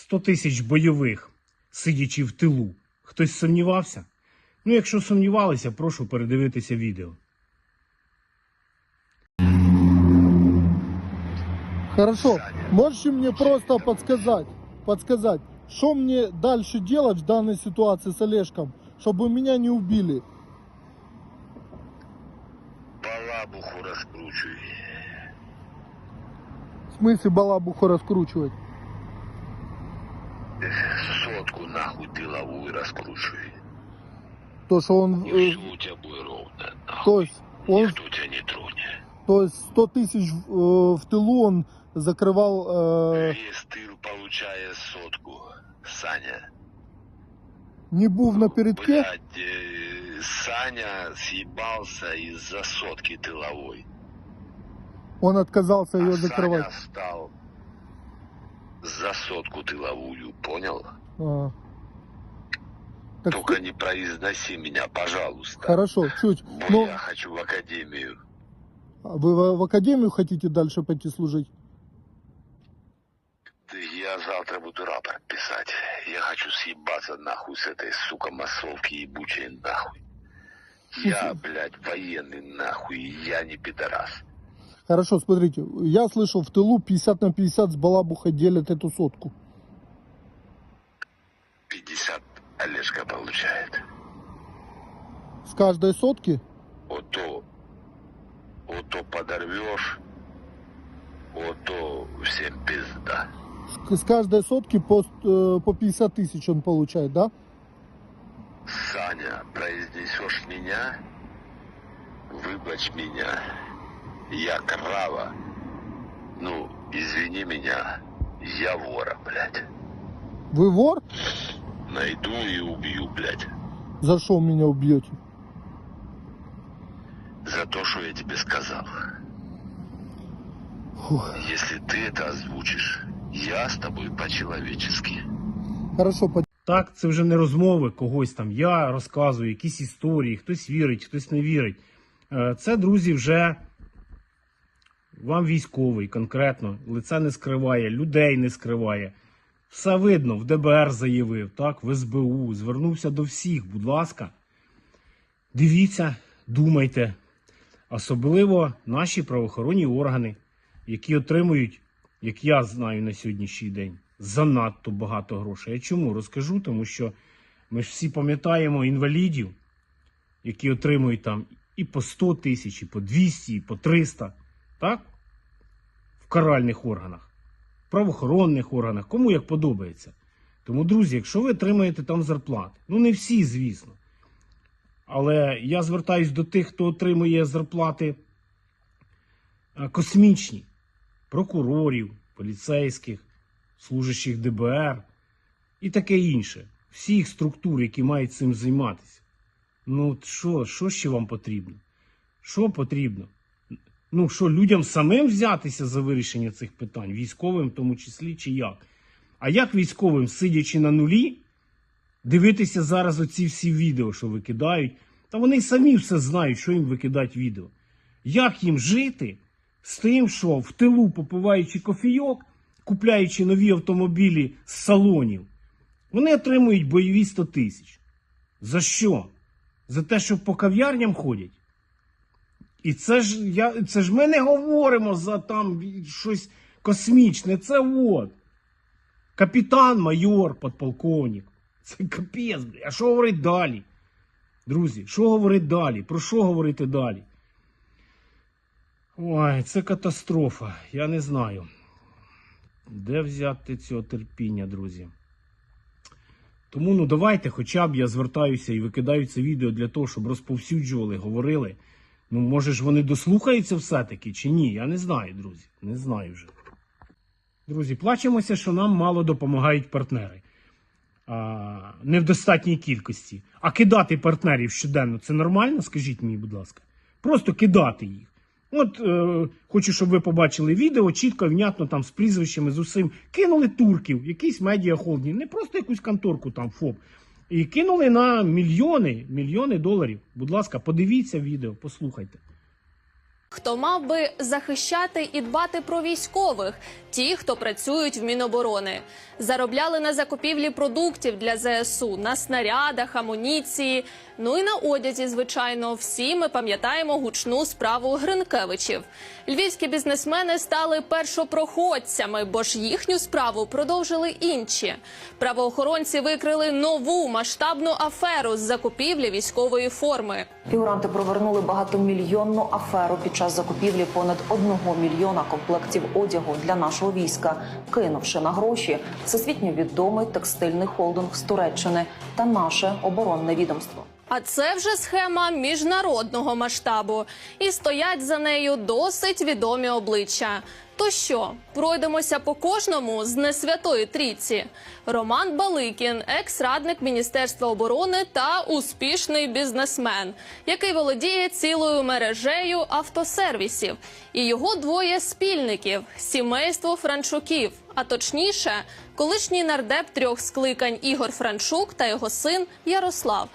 100 тисяч бойових, сидячи в тилу. Хтось сумнівався? Ну, якщо сумнівалися, прошу передивитися відео. Хорошо. Можете мне просто подсказать, подсказать, что мне дальше делать в данной ситуации с Олежком, чтобы меня не убили? Балабуху раскручивай. В смысле балабуху раскручивать? Нахуй тыловую раскручивай. То, что он... И э, все у тебя будет ровно. Нахуй. то есть, он, Никто тебя не тронет. то есть 100 тысяч э, в тылу он закрывал... э, Весь тыл получая сотку. Саня. не був на передке? Блядь, э, Саня съебался из-за сотки тыловой. Он отказался ее а закрывать. Саня встал за сотку тыловую, понял? А. Так Только что- не произноси меня, пожалуйста. хорошо, чуть. Но я хочу в академию. вы в, академию хотите дальше пойти служить? Я завтра буду рапорт писать. Я хочу съебаться нахуй с этой, сука, массовки ебучей нахуй. Я, блядь, военный нахуй, я не пидорас. Хорошо, смотрите, я слышал, в тылу 50 на 50 с балабуха делят эту сотку. 50 Олежка получает. С каждой сотки? Вот то, вот то подорвешь, вот то всем пизда. С каждой сотки по, э, по 50 тысяч он получает, да? Саня, произнесешь меня, выбачь меня. Я крава. Ну, извини меня, я вора, блядь. Вы вор? Найду и убью, блядь. За что меня убьете? За то, что я тебе сказал. Фух. Если ты это озвучишь, я с тобой по-человечески. Хорошо, по- Так, це вже не розмови когось там. Я розказую якісь історії, хтось вірить, хтось не вірить. Е, Це, друзі, вже вам військовий конкретно, лице не скриває, людей не скриває. Все видно, в ДБР заявив, так, в СБУ, звернувся до всіх, будь ласка. Дивіться, думайте. Особливо наші правоохоронні органи, які отримують, як я знаю на сьогоднішній день, занадто багато грошей. Я чому розкажу? Тому що ми ж всі пам'ятаємо інвалідів, які отримують там і по 100 тисяч, і по 200, і по 300, так? В каральних органах, в правоохоронних органах, кому як подобається. Тому, друзі, якщо ви отримаєте там зарплати, ну не всі, звісно. Але я звертаюсь до тих, хто отримує зарплати е, космічні, прокурорів, поліцейських, служащих ДБР і таке інше. Всіх структур, які мають цим займатися. Ну, що, що ще вам потрібно? Що потрібно? Ну, що, людям самим взятися за вирішення цих питань, військовим в тому числі, чи як? А як військовим, сидячи на нулі, дивитися зараз оці всі відео, що викидають, та вони самі все знають, що їм викидають відео. Як їм жити з тим, що в тилу, попиваючи кофійок, купляючи нові автомобілі з салонів, вони отримують бойові 100 тисяч. За що? За те, що по кав'ярням ходять? І це ж, я, це ж ми не говоримо за там щось космічне. Це от. Капітан, майор, подполковник. Це капець, бля. А що говорить далі? Друзі, що говорить далі? Про що говорити далі? Ой, це катастрофа. Я не знаю. Де взяти цього терпіння, друзі? Тому ну давайте, хоча б я звертаюся і викидаю це відео для того, щоб розповсюджували, говорили. Ну, може ж вони дослухаються все-таки чи ні? Я не знаю, друзі. Не знаю вже. Друзі, плачемося, що нам мало допомагають партнери. А, не в достатній кількості. А кидати партнерів щоденно це нормально? Скажіть мені, будь ласка. Просто кидати їх. От е, хочу, щоб ви побачили відео, чітко, внятно там з прізвищами, з усім. Кинули турків, якийсь медіахолдинг, не просто якусь конторку там ФОП. І кинули на мільйони, мільйони доларів. Будь ласка, подивіться відео, послухайте. Хто мав би захищати і дбати про військових, ті, хто працюють в Міноборони, заробляли на закупівлі продуктів для ЗСУ, на снарядах, амуніції, ну і на одязі. Звичайно, всі ми пам'ятаємо гучну справу Гринкевичів. Львівські бізнесмени стали першопроходцями, бо ж їхню справу продовжили інші. Правоохоронці викрили нову масштабну аферу з закупівлі військової форми. Фігуранти провернули багатомільйонну аферу під час закупівлі понад одного мільйона комплектів одягу для нашого війська, кинувши на гроші всесвітньо відомий текстильний холдинг з Туреччини та наше оборонне відомство. А це вже схема міжнародного масштабу, і стоять за нею досить відомі обличчя. То що, пройдемося по кожному з несвятої трійці? Роман Баликін, екс-радник Міністерства оборони та успішний бізнесмен, який володіє цілою мережею автосервісів, і його двоє спільників сімейство Франчуків, а точніше, колишній нардеп трьох скликань Ігор Франчук та його син Ярослав.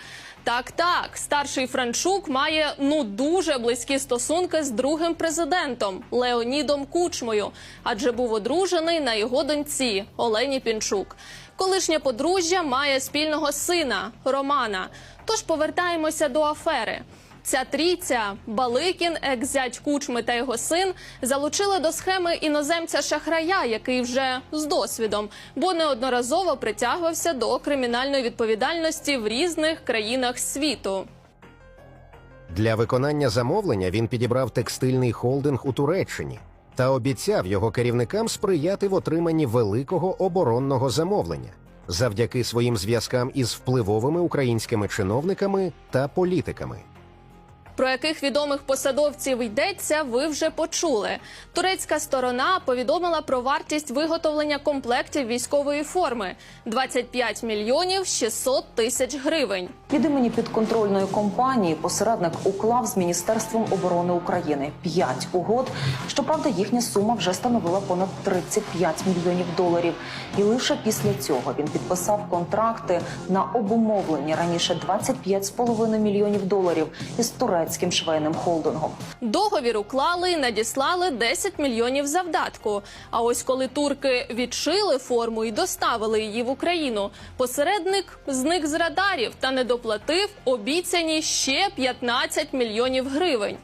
Так, так, старший Франчук має ну дуже близькі стосунки з другим президентом Леонідом Кучмою, адже був одружений на його доньці Олені Пінчук. Колишнє подружжя має спільного сина Романа. Тож повертаємося до афери. Ця трійця Баликін, екс-зять Кучми та його син залучили до схеми іноземця шахрая, який вже з досвідом, бо неодноразово притягувався до кримінальної відповідальності в різних країнах світу. Для виконання замовлення він підібрав текстильний холдинг у Туреччині та обіцяв його керівникам сприяти в отриманні великого оборонного замовлення завдяки своїм зв'язкам із впливовими українськими чиновниками та політиками. Про яких відомих посадовців йдеться, ви вже почули. Турецька сторона повідомила про вартість виготовлення комплектів військової форми 25 мільйонів 600 тисяч гривень. Від імені підконтрольної компанії посередник уклав з Міністерством оборони України п'ять угод. Щоправда, їхня сума вже становила понад 35 мільйонів доларів. І лише після цього він підписав контракти на обумовлені раніше 25,5 мільйонів доларів із турецьким швейним холдингом. Договір уклали і надіслали 10 мільйонів завдатку. А ось коли турки відшили форму і доставили її в Україну, посередник зник з радарів та не доплатив обіцяні ще 15 мільйонів гривень.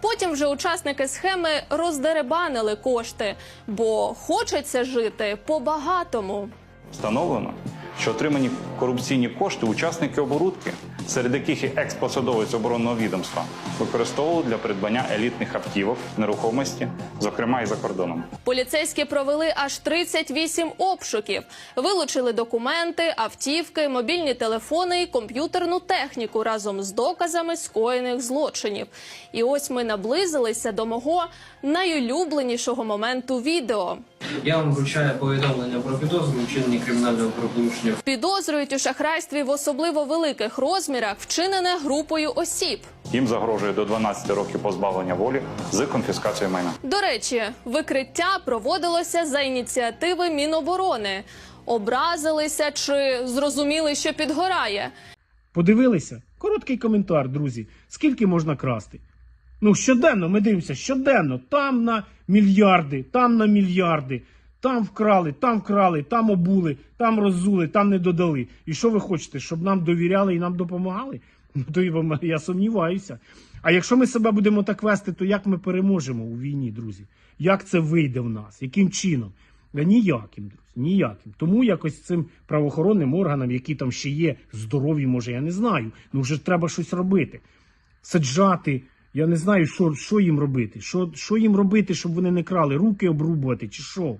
Потім вже учасники схеми роздеребанили кошти, бо хочеться жити по-багатому. Встановлено, що отримані корупційні кошти учасники оборудки, серед яких і екс-посадовець оборонного відомства, використовували для придбання елітних автівок, нерухомості, зокрема і за кордоном. Поліцейські провели аж 38 обшуків, вилучили документи, автівки, мобільні телефони і комп'ютерну техніку разом з доказами скоєних злочинів. І ось ми наблизилися до мого найулюбленішого моменту відео. Я вам вручаю повідомлення про підозру у вчиненні кримінального правопорушення. Підозрюють у шахрайстві в особливо великих розмірах, вчинене групою осіб. Їм загрожує до 12 років позбавлення волі з конфіскацією майна. До речі, викриття проводилося за ініціативи Міноборони. Образилися чи зрозуміли, що підгорає. Подивилися? Короткий коментар, друзі. Скільки можна красти? Ну, щоденно ми дивимося, щоденно. Там на мільярди, там на мільярди. Там вкрали, там вкрали, там обули, там роззули, там не додали. І що ви хочете, щоб нам довіряли і нам допомагали? Ну, то я сумніваюся. А якщо ми себе будемо так вести, то як ми переможемо у війні, друзі? Як це вийде в нас? Яким чином? Ніяким, друзі, ніяким. Тому якось цим правоохоронним органам, які там ще є, здорові, може, я не знаю. Ну вже треба щось робити. Саджати. Я не знаю, що, що їм робити. Що, що їм робити, щоб вони не крали, руки обрубувати, чи що?